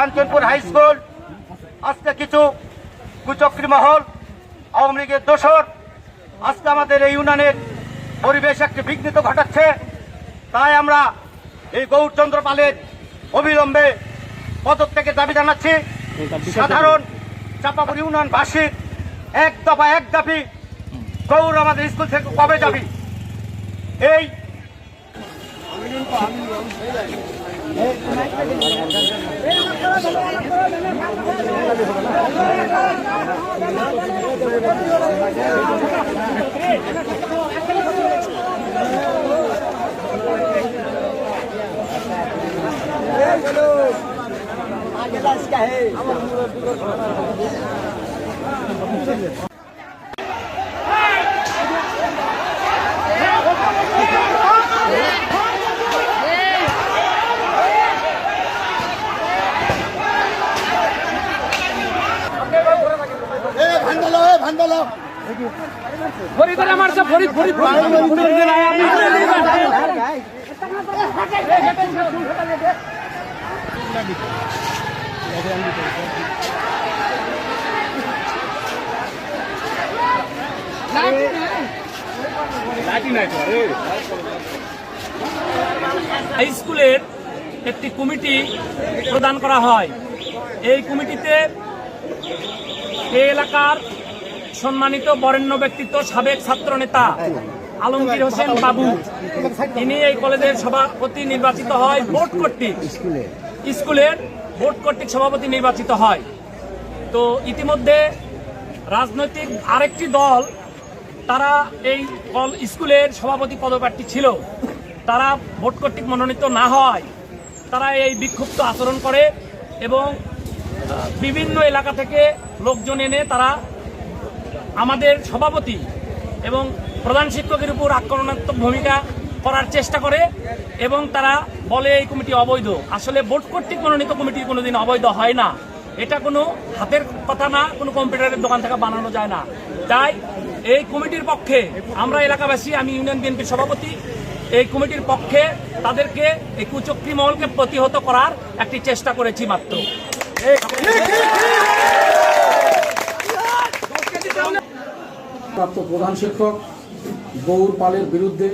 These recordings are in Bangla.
Kanchanpur high school. আজকে কিছু কুচক্রী মহল, আওয়ামী লীগের দোসর। আজকে আমাদের এই ইউনিয়নের পরিবেশ একটি বিঘ্নিত ঘটাচ্ছে। তাই আমরা এই গৌরচন্দ্র পালের অবিলম্বে পদত্যাগের দাবি জানাচ্ছি। সাধারণ চাপাপুর ইউনিয়নবাসীর এক দফা এক দাবি, গৌর আমাদের স্কুল থেকে কবে যাবি? এই ফরিদরে মারছে ফরিদ ফরিদ হাই স্কুলের একটি কমিটি প্রদান করা হয়। এই কমিটিতে এলাকার সম্মানিত বরেণ্য ব্যক্তিত্ব, সাবেক ছাত্র নেতা আলমগীর হোসেন বাবু। তিনি এই কলেজের সভাপতি নির্বাচিত হয়, ভোট কর্তৃক। স্কুলের ভোট কর্তৃক সভাপতি নির্বাচিত হয়। তো ইতিমধ্যে রাজনৈতিক আরেকটি দল, তারা এই কল, স্কুলের সভাপতি পদপ্রার্থী ছিল। তারা ভোট কর্তৃক মনোনীত না হয় তারা এই বিক্ষুব্ধ আচরণ করে এবং বিভিন্ন এলাকা থেকে লোকজন এনে তারা আমাদের সভাপতি এবং প্রধান শিক্ষকের উপর আক্রমণাত্মক ভূমিকা করার চেষ্টা করে এবং তারা বলে এই কমিটি অবৈধ। আসলে বোর্ড কর্তৃক মনোনীত কমিটি কোনোদিন অবৈধ হয় না। এটা কোনো হাতের কথা না, কোনো কম্পিউটারের দোকান থেকে বানানো যায় না। তাই এই কমিটির পক্ষে আমরা এলাকাবাসী, আমি ইউনিয়ন বিএনপির সভাপতি, এই কমিটির পক্ষে তাদেরকে এই কুচক্রী মহলকে প্রতিহত করার একটি চেষ্টা করেছি মাত্র। প্রাপ্ত প্রধান শিক্ষক গৌর পালের বিরুদ্ধে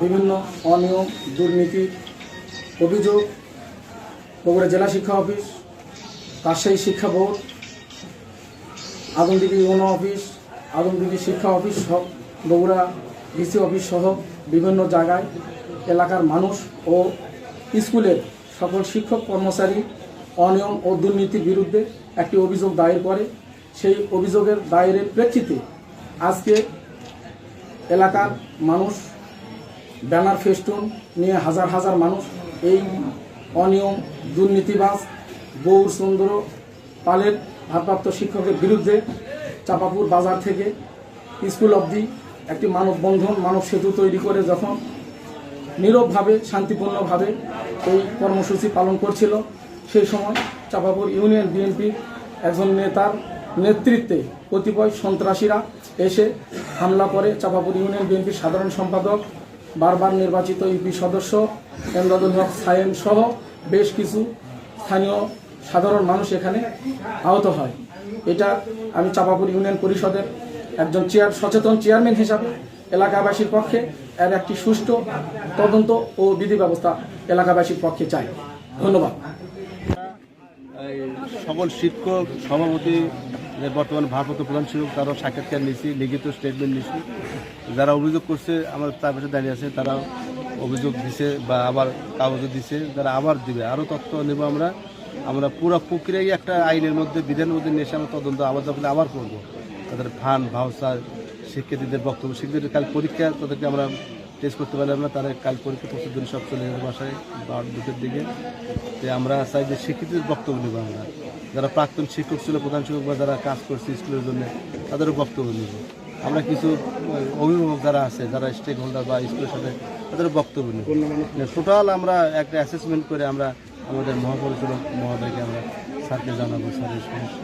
বিভিন্ন অনিয়ম, দুর্নীতি, অভিযোগ, বগুড়া জেলা শিক্ষা অফিস রাজশাহী শিক্ষা board, Adamdighi UNO office, Adamdighi শিক্ষা অফিস সহ বগুড়া ডিসি অফিস সহ বিভিন্ন জায়গায় এলাকার মানুষ ও স্কুলের সকল শিক্ষক, কর্মচারী অনিয়ম ও দুর্নীতির বিরুদ্ধে একটি অভিযোগ দায়ের করে। সেই অভিযোগের দায়েরের প্রেক্ষিতে আজকে এলাকার মানুষ, ব্যানার ফেস্টুন নিয়ে হাজার হাজার মানুষ এই অনিয়ম, দুর্নীতিবাজ, গৌর সুন্দর পালের ভারপ্রাপ্ত শিক্ষকের বিরুদ্ধে চাপাপুর বাজার থেকে স্কুল অবধি একটি মানববন্ধন মানব সেতু তৈরি করে যখন নীরবভাবে, শান্তিপূর্ণভাবে এই কর্মসূচি পালন করছিল, সেই সময় চাপাপুর ইউনিয়ন বিএনপির একজন নেতার নেতৃত্বে কতিপয় সন্ত্রাসীরা এসে হামলা করে চাপাপুর ইউনিয়ন বিএনপির সাধারণ সম্পাদক, বারবার নির্বাচিত ইউপি সদস্য, এমদাদুল হক, সায়েম সহ বেশ কিছু স্থানীয় সাধারণ মানুষ এখানে আহত হয়। এটা আমি চাপাপুর ইউনিয়ন পরিষদের একজন চেয়ার, সচেতন চেয়ারম্যান হিসাবে এলাকাবাসীর পক্ষে এর একটি সুষ্ঠু তদন্ত ও বিধি ব্যবস্থা এলাকাবাসীর পক্ষে চাই। ধন্যবাদ। সকল শিক্ষক, সভাপতি যে বর্তমান ভারপ্রাপ্ত প্রধান শিক্ষক, তারাও সাক্ষাৎকার নিয়েছি, লিখিত স্টেটমেন্ট নিয়েছি। যারা অভিযোগ করছে, আমার তার পাশে দাঁড়িয়ে আছে তারা অভিযোগ দিছে বা আবার কাগজে দিছে, তারা আবার দিবে। আরও তথ্য নেব আমরা। আমরা পুরো প্রক্রিয়ায় একটা আইনের মধ্যে, বিধানের মধ্যে নিয়ে এসে আমরা তদন্ত আবার আবার করব। তাদের ফান্ড, ভাউচার, শিক্ষার্থীদের বক্তব্য, শিক্ষার্থীদের কাল পরীক্ষা, তাদেরকে আমরা টেস্ট করতে পারলাম না, তারা কাল পরীক্ষা প্রস্তুত দিন সব চলে যাবে বাসায় বারো দুটোর দিকে। আমরা চাই যে শিক্ষিতদের বক্তব্য নেব আমরা। যারা প্রাক্তন শিক্ষক ছিল প্রধান শিক্ষক বা যারা কাজ করছে স্কুলের জন্য তাদেরও বক্তব্য নেব। আমরা কিছু অভিভাবক যারা আছে যারা স্টেক হোল্ডার বা স্কুলের সাথে তাদেরও বক্তব্য নেব। টোটাল আমরা একটা অ্যাসেসমেন্ট করে আমরা আমাদের মহাপরিচালক মহোদয়কে আমরা স্যারকে জানাব স্যারের সমস্যা।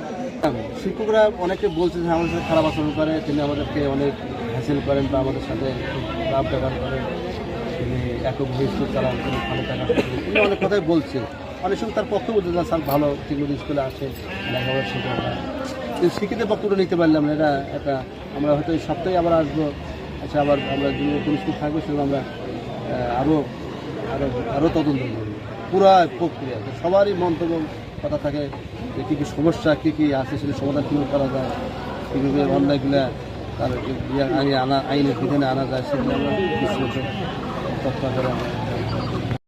শিক্ষকরা অনেকে বলছে যে আমাদের সাথে খারাপ আচরণ করে তিনি আমাদেরকে অনেক হ্যাসেল করেন বা আমাদের সাথে লাভ ব্যবহার করেন। তিনি একক ভবিষ্যৎ চালান তিনি ভালো টাকা অনেক কথাই বলছে অনেক সময় তার পক্ষে বলতে স্যার, ভালো ঠিকমতো স্কুলে আসে লেখাপড়া শিখে কিন্তু শিক্ষিত পক্ষটা নিতে পারলাম না, এটা একটা, আমরা হয়তো এই সপ্তাহে আবার আসব। আচ্ছা আবার আমরা যে নতুন স্কুল থাকব সেগুলো আমরা আরও আরও আরও তদন্ত করব। পুরা প্রক্রিয়া সবারই মন্তব্য কথা থাকে যে কী কী সমস্যা, কী কী আছে, সেটা সমাধান কীভাবে করা যায়, কীভাবে অন্যায়গুলো তার ইয়ে আইনে আনা আইনের বিধানে আনা যায়, সেগুলো আমরা তথ্য করে আমরা